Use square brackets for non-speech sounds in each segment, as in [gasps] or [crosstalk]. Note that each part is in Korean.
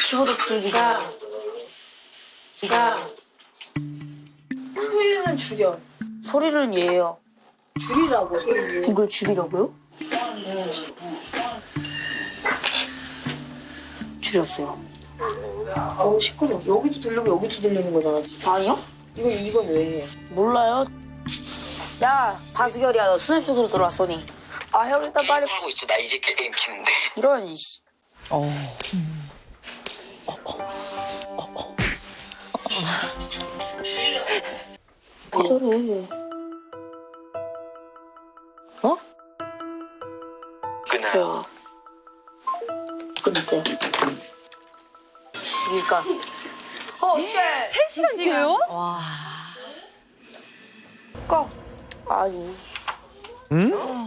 뚫기죠. 자, 소리는 줄여. 소리는 얘예요. 줄이라고 소리를. 이걸 줄이라고요? 줄였어요. 너무 시끄러. 여기도 들리고 여기도 들리는 거잖아. 지금. 아니요? 이건 이건 왜 해? 몰라요. 야, 다수결이야. 너 스냅샷으로 들어왔더니. 아, 형 일단 빨리 하고 있어. 나 이제 게임 키는데. 이런 씨. 어. 그래. 어? 끊어요. 저 끝났어요. 죽일까? 어, 쉣! 3시간째요? 꺼. 아유. 응?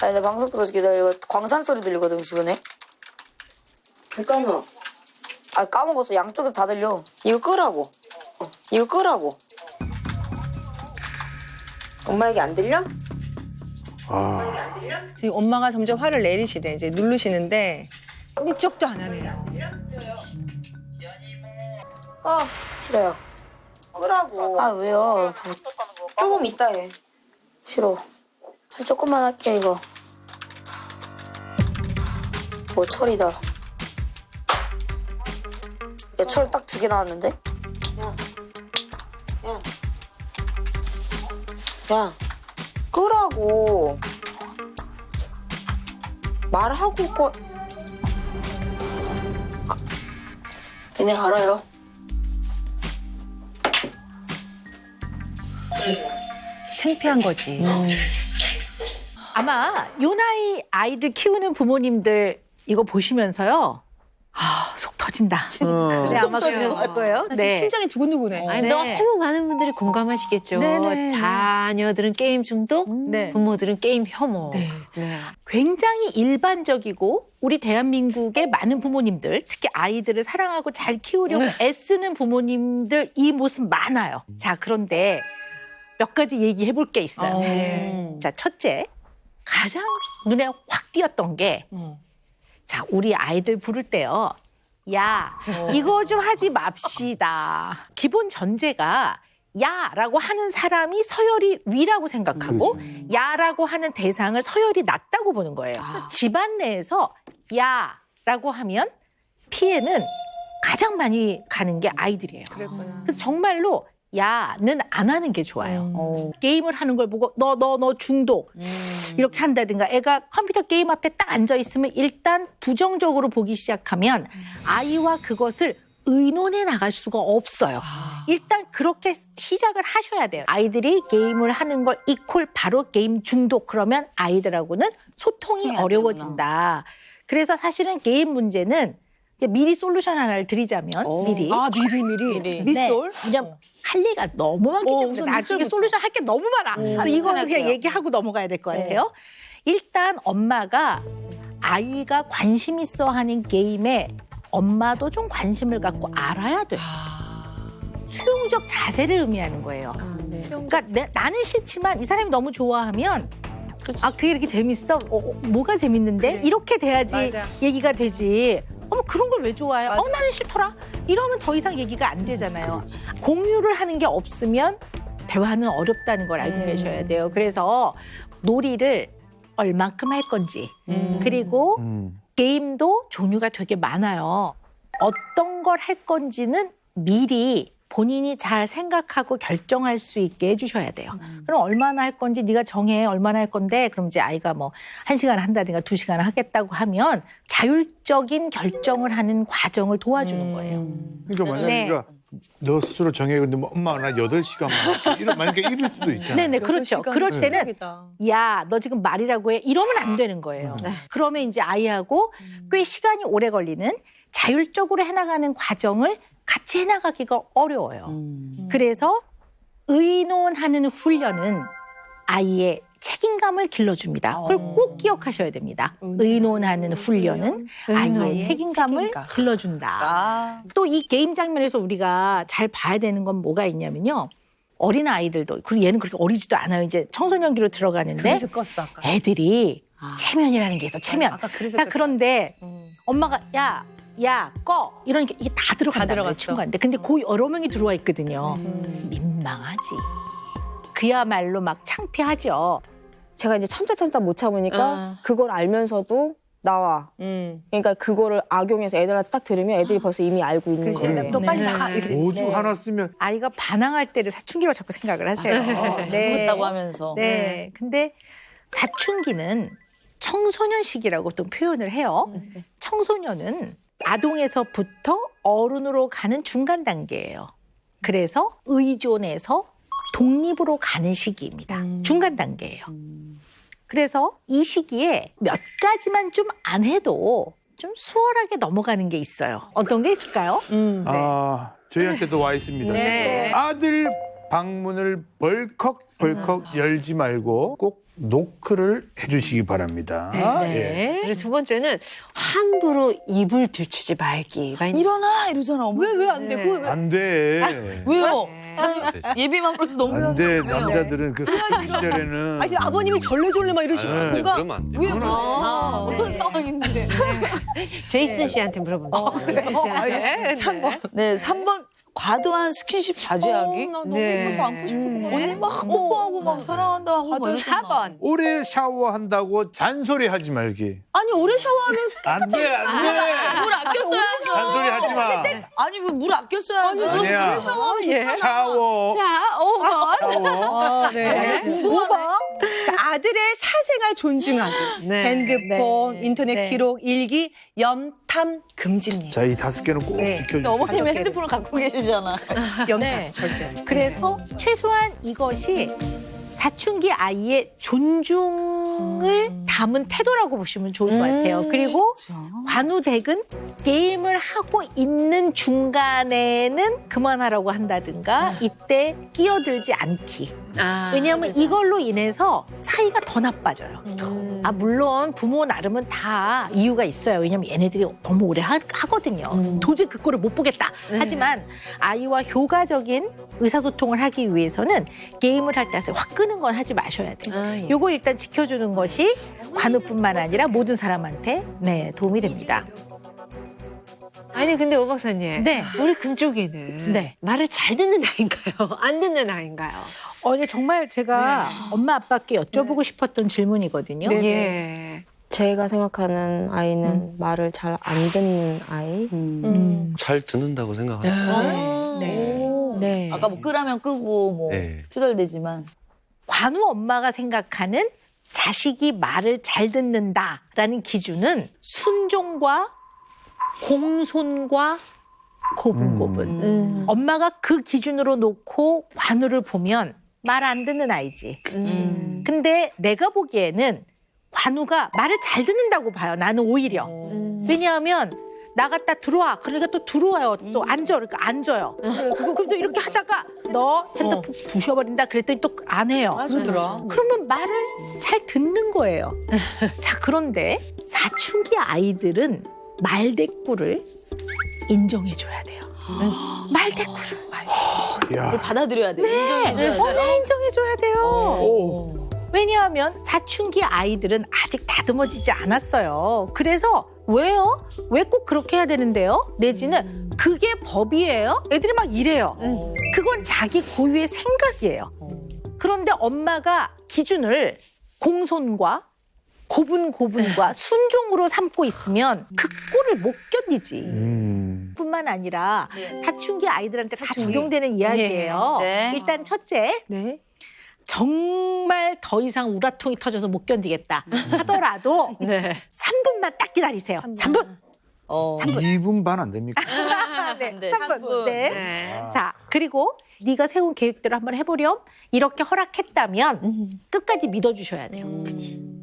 아니, 나 방송. 나 이거 광산 소리 들리거든, 주변에. 잠깐만. 아, 까먹었어. 양쪽에 다 들려. 이거 끄라고. 이거 끄라고. 엄마 얘기 안 들려? 아, 지금 엄마가 점점 화를 내리시대. 이제 누르시는데 끔찍도 안 하네요. 꺼. 싫어요. 끄라고. 아, 왜요? 뭐, 조금 이따 해. 싫어. 아, 조금만 할게, 이거. 뭐, 철이다. 야, 철 딱 두 개 나왔는데? 야, 끄라고. 말하고 꺼. 걔네 알아요. 창피한 거지. 아마 요 나이 아이들 키우는 부모님들 이거 보시면서요. 아, 속 터진다. 어. 네, 아마 그럴 거예요. 나 지금 심장이 두근두근해. 아니, 네. 너무 많은 분들이 공감하시겠죠. 네네. 자녀들은 게임 중독, 네. 부모들은 게임 혐오. 네. 네. 굉장히 일반적이고 우리 대한민국의 많은 부모님들, 특히 아이들을 사랑하고 잘 키우려고 네. 애쓰는 부모님들 이 모습 많아요. 자, 그런데 몇 가지 얘기해 볼 게 있어요. 네. 자, 첫째. 가장 눈에 확 띄었던 게 어. 자, 우리 아이들 부를 때요. 야, 이거 좀 하지 맙시다. 기본 전제가 야라고 하는 사람이 서열이 위라고 생각하고 그렇지. 야라고 하는 대상을 서열이 낮다고 보는 거예요. 집안 내에서 야라고 하면 피해는 가장 많이 가는 게 아이들이에요. 그랬구나. 그래서 정말로 야는 안 하는 게 좋아요. 음. 게임을 하는 걸 보고 너 너너 중독 이렇게 한다든가 애가 컴퓨터 게임 앞에 딱 앉아 있으면 일단 부정적으로 보기 시작하면 아이와 그것을 의논해 나갈 수가 없어요. 일단 그렇게 시작을 하셔야 돼요. 아이들이 게임을 하는 걸 이콜 바로 게임 중독 그러면 아이들하고는 소통이 어려워진다. 그래서 사실은 게임 문제는 미리 솔루션 하나를 드리자면 미리 아, 미리, 미리. 미리. 밑솔? 왜냐면 할 얘기가 너무 많기 어, 때문에 우선 나중에 밑술부터. 솔루션 할 게 너무 많아. 그래서 이거는 그냥 할게요. 얘기하고 넘어가야 될것 네. 같아요. 일단 엄마가 아이가 관심 있어 하는 게임에 엄마도 좀 관심을 갖고 알아야 돼. 수용적 자세를 의미하는 거예요. 네. 그러니까 내- 나는 싫지만 이 사람이 너무 좋아하면 아 그게 이렇게 재밌어? 어, 어, 뭐가 재밌는데? 그래. 이렇게 돼야지 맞아. 얘기가 되지. 어머 그런 걸 왜 좋아해? 맞아. 어 나는 싫더라. 이러면 더 이상 얘기가 안 되잖아요. 공유를 하는 게 없으면 대화는 어렵다는 걸 알고 음. 계셔야 돼요. 그래서 놀이를 얼만큼 할 건지 음. 그리고 음. 게임도 종류가 되게 많아요. 어떤 걸 할 건지는 미리 본인이 잘 생각하고 결정할 수 있게 해주셔야 돼요. 그럼 얼마나 할 건지 네가 정해 얼마나 할 건데 그럼 이제 아이가 뭐 한 시간 한다든가 두 시간 하겠다고 하면 자율적인 결정을 하는 과정을 도와주는 거예요. 그러니까 만약에 네. 네가 너 스스로 정해 근데 뭐 엄마 나 8시간만 할게. 이런 만약에 이럴 수도 있잖아. 네네 그렇죠. 그럴 네. 때는 야너 지금 말이라고 해 이러면 안 되는 거예요. 네. 그러면 이제 아이하고 꽤 시간이 오래 걸리는 자율적으로 해나가는 과정을 같이 해나가기가 어려워요. 그래서 의논하는 훈련은 아이의 책임감을 길러줍니다. 그걸 꼭 기억하셔야 됩니다. 의논하는 훈련은 아이의 책임감을 길러준다. 또이 게임 장면에서 우리가 잘 봐야 되는 건 뭐가 있냐면요. 어린 아이들도 그리고 얘는 그렇게 어리지도 않아요. 이제 청소년기로 들어가는데 껐어. 애들이 체면이라는 게 있어. 체면. 아까 그래서 자 그런데 엄마가 야 야, 꺼 이러니까 이게 다 들어간다. 다. 친구한테. 근데 그 여러 명이 들어와 있거든요. 민망하지. 그야말로 막 창피하죠. 제가 이제 참다 참다 못 참으니까 아. 그걸 알면서도 나와. 음. 그러니까 그거를 악용해서 애들한테 딱 들으면 애들이 벌써 이미 알고 있는 그치. 거예요. 너 빨리 네. 나가. 이렇게. 오죽 네. 하나 쓰면 아이가 반항할 때를 사춘기로 자꾸 생각을 하세요. 묻었다고 하면서. 네. 근데 사춘기는 청소년 시기라고 또 표현을 해요. 청소년은 아동에서부터 어른으로 가는 중간 단계예요. 그래서 의존에서 독립으로 가는 시기입니다. 음. 중간 단계예요. 그래서 이 시기에 몇 가지만 좀 안 해도 좀 수월하게 넘어가는 게 있어요. 어떤 게 있을까요? 음. 아 저희한테도 와 있습니다. 네. 아들 방문을 벌컥 벌컥 열지 말고 꼭 노크를 해주시기 바랍니다. 예. 네. 그리고 두 번째는 함부로 입을 들추지 말기가 있는 일어나 이러잖아. 어머. 왜왜안 돼? 네. 그거 왜? 안 돼. 왜요? 네. 예비만 벌써 너무 안 돼. 남자들은 그 사춘기 시절에는 아니 아버님이 절레절레 막 이러시고 네. 뭔가 그러면 안 돼요. 왜 그거는- 아, 네. 어떤 상황인데? 제이슨 씨한테 물어본다. 제이슨 씨한테. 참 뭐. 네, 3번 과도한 스킨십 자제하기. 어, 나 너무 네. 예뻐서 안고 싶어. 음. 언니 막 뽀뽀하고 막 사랑한다 하고 막 이러잖아. 4번. 오래 샤워한다고 잔소리 하지 말기. 아니 오래 샤워하면 안 돼, 안 돼. 물 아껴 써야죠. 잔소리 하지 마. 아니 왜 물 아껴 써야죠. 아니야. 오래 샤워하면 예. 좋잖아. 샤워. 자, 5번. 샤워. 아, 네. 궁금하네. 자, 아들의 사생활 존중하기. 네. 핸드폰, 네. 인터넷 네. 기록, 일기, 염탐 금지입니다. 자, 이 다섯 개는 꼭 네. 지켜주세요. 어머님이. 핸드폰을 갖고 계시 잖아. 염탐 네. 절대. 그래서 최소한 이것이 사춘기 아이의 존중을 담은 태도라고 보시면 좋을 것 같아요. 그리고 관우댁은 게임을 하고 있는 중간에는 그만하라고 한다든가 이때 끼어들지 않기. 아, 왜냐하면 이걸로 인해서 사이가 더 나빠져요. 음. 아 물론 부모 나름은 다 이유가 있어요. 왜냐면 얘네들이 너무 오래 하, 거든요 도저히 그거를 못 보겠다. 네. 하지만 아이와 효과적인 의사소통을 하기 위해서는 게임을 할때확 끄는 건 하지 마셔야 돼요. 아, 예. 요거 일단 지켜주는 것이 관우뿐만 아니라 모든 사람한테 네 도움이 됩니다. 아니 근데 오 박사님. 네. 우리 금쪽이는 네. 말을 잘 듣는 아이인가요? [laughs] 안 듣는 아이인가요? 어, 근데 정말 제가 엄마 아빠께 여쭤보고 싶었던 질문이거든요. 네. 예. 제가 생각하는 아이는 말을 잘 안 듣는 아이. 음. 잘 듣는다고 생각합니다. 네. 네. 아까 뭐 끄라면 끄고 뭐 네. 투덜대지만 관우 엄마가 생각하는 자식이 말을 잘 듣는다라는 기준은 순종과 공손과 고분고분. 음. 음. 엄마가 그 기준으로 놓고 관우를 보면 말 안 듣는 아이지. 음. 근데 내가 보기에는 관우가 말을 잘 듣는다고 봐요. 나는 오히려. 음. 왜냐하면 나갔다 들어와. 그러니까 또 들어와요. 또 앉아. 그러니까 앉아요. 그럼 또 이렇게 하다가 너 핸드폰 부셔버린다. 그랬더니 또 안 해요. 그러더라. 그러면 말을 잘 듣는 거예요. [laughs] 자, 그런데 사춘기 아이들은 말대꾸를 인정해줘야 돼요. [gasps] 말대꾸를. 야. 받아들여야 돼. 네, 인정해줘야 돼. 어, 네, 인정해줘야 돼요. 오. 왜냐하면 사춘기 아이들은 아직 다듬어지지 않았어요. 그래서 왜요? 왜 꼭 그렇게 해야 되는데요? 내지는 그게 법이에요? 애들이 막 이래요. 음. 그건 자기 고유의 생각이에요. 그런데 엄마가 기준을 공손과 고분 고분과 순종으로 삼고 있으면 그 꼴을 못 견디지. 음. 뿐만 아니라 네. 사춘기 아이들한테 다 사춘기. 적용되는 이야기예요. 네. 일단 첫째, 네. 정말 더 이상 우라통이 터져서 못 견디겠다 하더라도 [laughs] 네. 3분만 딱 기다리세요. 3분. 어. 2분 반 안 됩니까? [laughs] 네, 네, 3분. 삼분. 네. 네. 아. 자, 그리고 네가 세운 계획대로 한번 해보렴. 이렇게 허락했다면 음. 끝까지 믿어주셔야 돼요.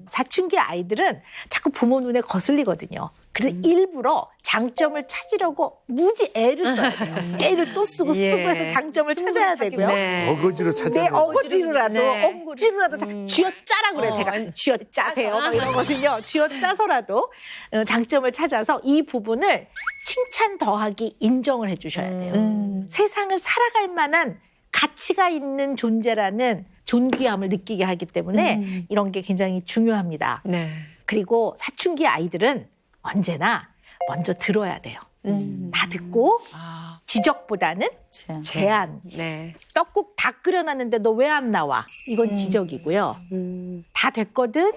사춘기 아이들은 자꾸 부모 눈에 거슬리거든요. 그래서 일부러 장점을 찾으려고 무지 애를 써야 돼요. 애를 또 쓰고 예. 쓰고 해서 장점을 찾아야 되고요. 네. 어거지로 내 찾아내. 억지로라도 네. 억지로라도 자 음. 쥐어짜라 그래 어, 제가 쥐어짜세요 막 이러거든요 쥐어짜서라도 어, 장점을 찾아서 이 부분을 칭찬 더하기 인정을 해주셔야 돼요 음. 세상을 살아갈 만한 가치가 있는 존재라는 존귀함을 느끼게 하기 때문에 음. 이런 게 굉장히 중요합니다 네. 그리고 사춘기 아이들은 언제나 먼저 들어야 돼요. 음. 다 듣고 아, 지적보다는 제- 제안. 네. 떡국 다 끓여놨는데 너 왜 안 나와? 이건 지적이고요. 음, 다 됐거든?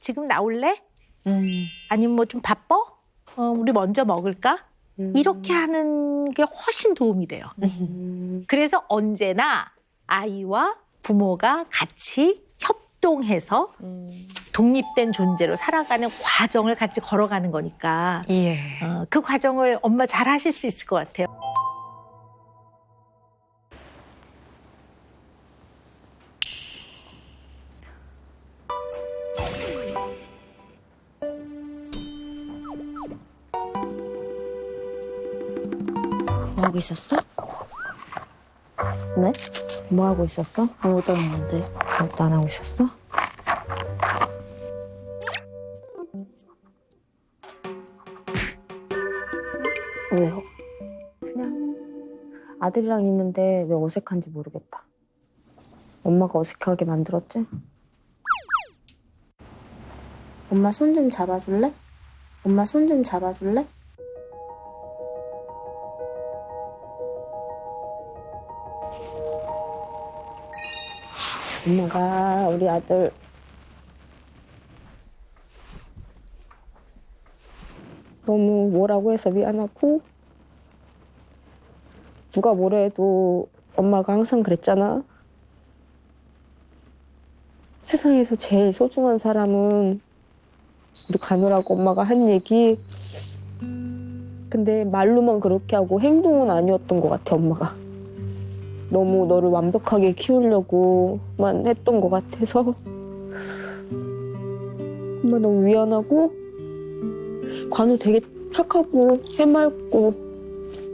지금 나올래? 음. 아니면 뭐 좀 바빠? 어, 우리 먼저 먹을까? 음. 이렇게 하는 게 훨씬 도움이 돼요. 음, 그래서 언제나 아이와 부모가 같이 협동해서 독립된 존재로 살아가는 과정을 같이 걸어가는 거니까 예. 어, 그 과정을 엄마 잘 하실 수 있을 것 같아요. 뭐 하고 있었어? 네? 뭐 하고 있었어? 아무것도 안 했는데. 아무것도 안 하고 있었어? 아들이랑 있는데 왜 어색한지 모르겠다. 엄마가 어색하게 만들었지? 엄마 손 좀 잡아줄래? 엄마 손 좀 잡아줄래? 엄마가 우리 아들 너무 뭐라고 해서 미안하고 누가 뭐라 해도 엄마가 항상 그랬잖아. 세상에서 제일 소중한 사람은 우리 가느라고 엄마가 한 얘기. 근데 말로만 그렇게 하고 행동은 아니었던 것 같아, 엄마가. 너무 너를 완벽하게 키우려고만 했던 것 같아서 엄마 너무 미안하고 관우 되게 착하고 해맑고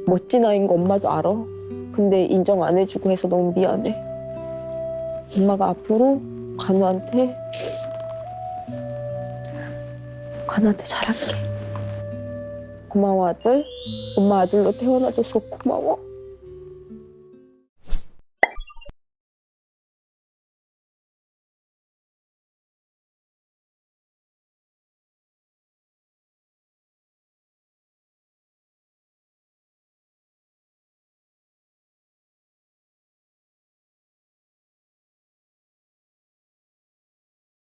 멋진 아이인 거 엄마도 알아? 근데 인정 안 해주고 해서 너무 미안해. 엄마가 앞으로 관우한테 관우한테 잘할게. 고마워 아들. 엄마 아들로 태어나줘서 고마워